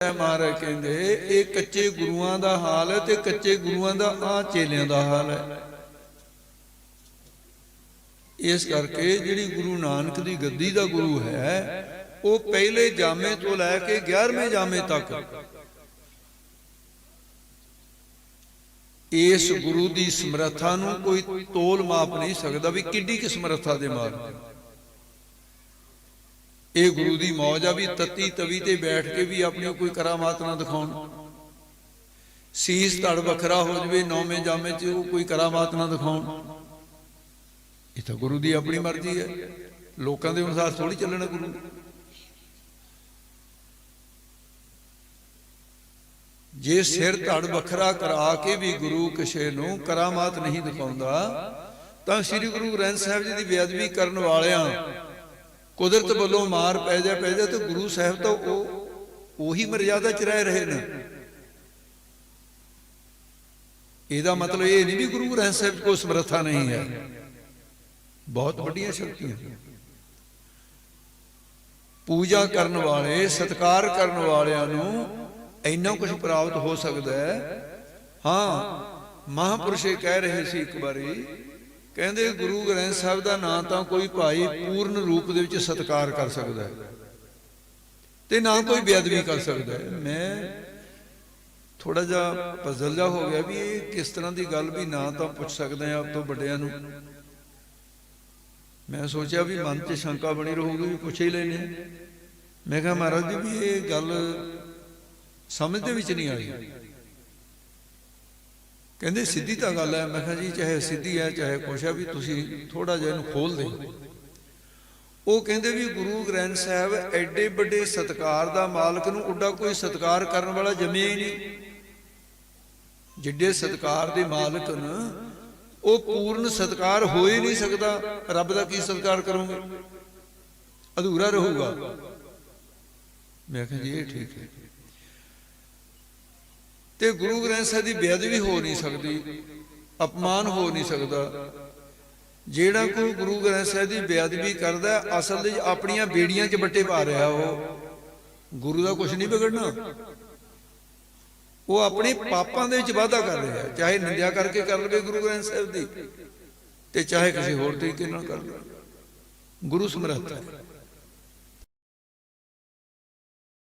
ਮਹਾਰਾਜ ਕਹਿੰਦੇ, ਇਹ ਕੱਚੇ ਗੁਰੂਆਂ ਦਾ ਹਾਲ ਹੈ ਤੇ ਕੱਚੇ ਗੁਰੂਆਂ ਦਾ ਆ ਚੇਲਿਆਂ ਦਾ ਹਾਲ ਹੈ। ਇਸ ਕਰਕੇ ਜਿਹੜੀ ਗੁਰੂ ਨਾਨਕ ਦੀ ਗੱਦੀ ਦਾ ਗੁਰੂ ਹੈ, ਉਹ ਪਹਿਲੇ ਜਾਮੇ ਤੋਂ ਲੈ ਕੇ 11ਵੇਂ ਜਾਮੇ ਤੱਕ। ਇਸ ਗੁਰੂ ਦੀ ਸਮਰੱਥਾ ਨੂੰ ਕੋਈ ਤੋਲ ਮਾਪ ਨਹੀਂ ਸਕਦਾ ਵੀ ਕਿੱਡੀ ਕਿ ਸਮਰੱਥਾ ਦੇ ਮਾਰ ਇਹ ਗੁਰੂ ਦੀ ਮੌਜ ਆ ਵੀ ਤਤੀ ਤਵੀ ਤੇ ਬੈਠ ਕੇ ਵੀ ਆਪਣੀ ਕੋਈ ਕਰਾਮਾਤ ਨਾ ਦਿਖਾਉਣ। ਸੀਸ ਧੜ ਵੱਖਰਾ ਹੋ ਜਵੇ, ਨੌਵੇਂ ਜਾਮੇ ਚ ਉਹ ਕੋਈ ਕਰਾਮਾਤ ਨਾ ਦਿਖਾਉਣ। ਇਹ ਤਾਂ ਗੁਰੂ ਦੀ ਆਪਣੀ ਮਰਜ਼ੀ ਹੈ। ਲੋਕਾਂ ਦੇ ਅਨੁਸਾਰ ਥੋੜੀ ਚੱਲਣਾ ਗੁਰੂ। ਜੇ ਸਿਰ ਧੜ ਵੱਖਰਾ ਕਰਾ ਕੇ ਵੀ ਗੁਰੂ ਕਿਸੇ ਨੂੰ ਕਰਾਮਾਤ ਨਹੀਂ ਦਿਖਾਉਂਦਾ, ਤਾਂ ਸ੍ਰੀ ਗੁਰੂ ਗ੍ਰੰਥ ਸਾਹਿਬ ਜੀ ਦੀ ਬੇਅਦਬੀ ਕਰਨ ਵਾਲਿਆਂ ਕੁਦਰਤ ਵੱਲੋਂ ਮਾਰ ਪੈ ਜਾ ਪੈ ਜਾ ਤੇ ਗੁਰੂ ਸਾਹਿਬ ਤਾਂ ਉਹ ਉਹੀ ਮਰਜ਼ਾਦਾ ਚ ਰਹਿ ਰਹੇ ਨੇ। ਇਹਦਾ ਮਤਲਬ ਇਹ ਨਹੀਂ ਵੀ ਗੁਰੂ ਗ੍ਰੰਥ ਸਾਹਿਬ ਕੋਈ ਸਮਰੱਥਾ ਨਹੀਂ ਹੈ। ਬਹੁਤ ਵੱਡੀਆਂ ਸ਼ਕਤੀਆਂ। ਪੂਜਾ ਕਰਨ ਵਾਲੇ ਸਤਕਾਰ ਕਰਨ ਵਾਲਿਆਂ ਨੂੰ ਇੰਨਾ ਕੁਝ ਪ੍ਰਾਪਤ ਹੋ ਸਕਦਾ ਹੈ। ਹਾਂ। ਮਹਾਪੁਰਸ਼ ਕਹਿ ਰਹੇ ਸੀ ਇੱਕ ਵਾਰੀ ਕਹਿੰਦੇ ਗੁਰੂ ਗ੍ਰੰਥ ਸਾਹਿਬ ਦਾ ਨਾਂ ਤਾਂ ਕੋਈ ਭਾਈ ਪੂਰਨ ਰੂਪ ਦੇ ਵਿੱਚ ਸਤਕਾਰ ਕਰ ਸਕਦਾ ਹੈ ਤੇ ਨਾ ਕੋਈ ਬੇਅਦਬੀ ਕਰ ਸਕਦਾ ਹੈ। ਮੈਂ ਥੋੜਾ ਜਿਹਾ ਪਜ਼ਲ ਜਿਹਾ ਹੋ ਗਿਆ ਵੀ ਇਹ ਕਿਸ ਤਰ੍ਹਾਂ ਦੀ ਗੱਲ ਵੀ ਨਾ ਤਾਂ ਪੁੱਛ ਸਕਦੇ ਆ ਆਪ ਤੋਂ ਵੱਡਿਆਂ ਨੂੰ। ਮੈਂ ਸੋਚਿਆ ਵੀ ਮਨ 'ਚ ਸ਼ੰਕਾ ਬਣੀ ਰਹੂਗੀ ਵੀ ਪੁੱਛ ਹੀ ਲੈਣੇ ਮੈਂ ਕਿਹਾ ਮਹਾਰਾਜ ਜੀ ਵੀ ਇਹ ਗੱਲ ਸਮਝ ਦੇ ਵਿੱਚ ਨਹੀਂ ਆਈ। ਕਹਿੰਦੇ ਸਿੱਧੀ ਤਾਂ ਗੱਲ ਹੈ। ਮੈਂ ਕਿਹਾ ਜੀ, ਚਾਹੇ ਸਿੱਧੀ ਹੈ, ਚਾਹੇ ਕੁਛ ਹੈ, ਵੀ ਤੁਸੀਂ ਥੋੜਾ ਜਿਹਾ ਇਹਨੂੰ ਖੋਲ ਦੇ ਉਹ ਕਹਿੰਦੇ ਵੀ ਗੁਰੂ ਗ੍ਰੰਥ ਸਾਹਿਬ ਐਡੇ ਵੱਡੇ ਸਤਕਾਰ ਦਾ ਮਾਲਕ ਨੂੰ ਉੱਡਾ ਕੋਈ ਸਤਕਾਰ ਕਰਨ ਵਾਲਾ ਜੰਮਿਆ ਹੀ ਨਹੀਂ। ਜਿੱਡੇ ਸਤਕਾਰ ਦੇ ਮਾਲਕ ਨੇ, ਉਹ ਪੂਰਨ ਸਤਕਾਰ ਹੋ ਹੀ ਨਹੀਂ ਸਕਦਾ। ਰੱਬ ਦਾ ਕੀ ਸਤਕਾਰ ਕਰੋਗੇ? ਅਧੂਰਾ ਰਹੂਗਾ। ਮੈਂ ਕਿਹਾ ਜੀ, ਇਹ ਠੀਕ ਹੈ। ਤੇ ਗੁਰੂ ਗ੍ਰੰਥ ਸਾਹਿਬ ਦੀ ਬੇਅਦਬੀ ਹੋ ਨਹੀਂ ਸਕਦੀ, ਅਪਮਾਨ ਹੋ ਨਹੀਂ ਸਕਦਾ। ਜਿਹੜਾ ਕੋਈ ਗੁਰੂ ਗ੍ਰੰਥ ਸਾਹਿਬ ਦੀ ਬੇਅਦਬੀ ਕਰਦਾ, ਅਸਲ ਵਿੱਚ ਆਪਣੀਆਂ ਬੇੜੀਆਂ 'ਚ ਬੱਟੇ ਪਾ ਰਿਹਾ ਉਹ। ਗੁਰੂ ਦਾ ਕੁਝ ਨਹੀਂ ਵਿਗੜਨਾ। ਉਹ ਆਪਣੇ ਪਾਪਾਂ ਦੇ ਵਿੱਚ ਵਾਧਾ ਕਰ ਰਿਹਾ, ਚਾਹੇ ਨਿੰਦਿਆ ਕਰਕੇ ਕਰ ਲਵੇ ਗੁਰੂ ਗ੍ਰੰਥ ਸਾਹਿਬ ਦੀ, ਤੇ ਚਾਹੇ ਕਿਸੇ ਹੋਰ ਤਰੀਕੇ ਨਾਲ ਕਰ ਲਵੇ। ਗੁਰੂ ਸਮਰੱਥ ਹੈ।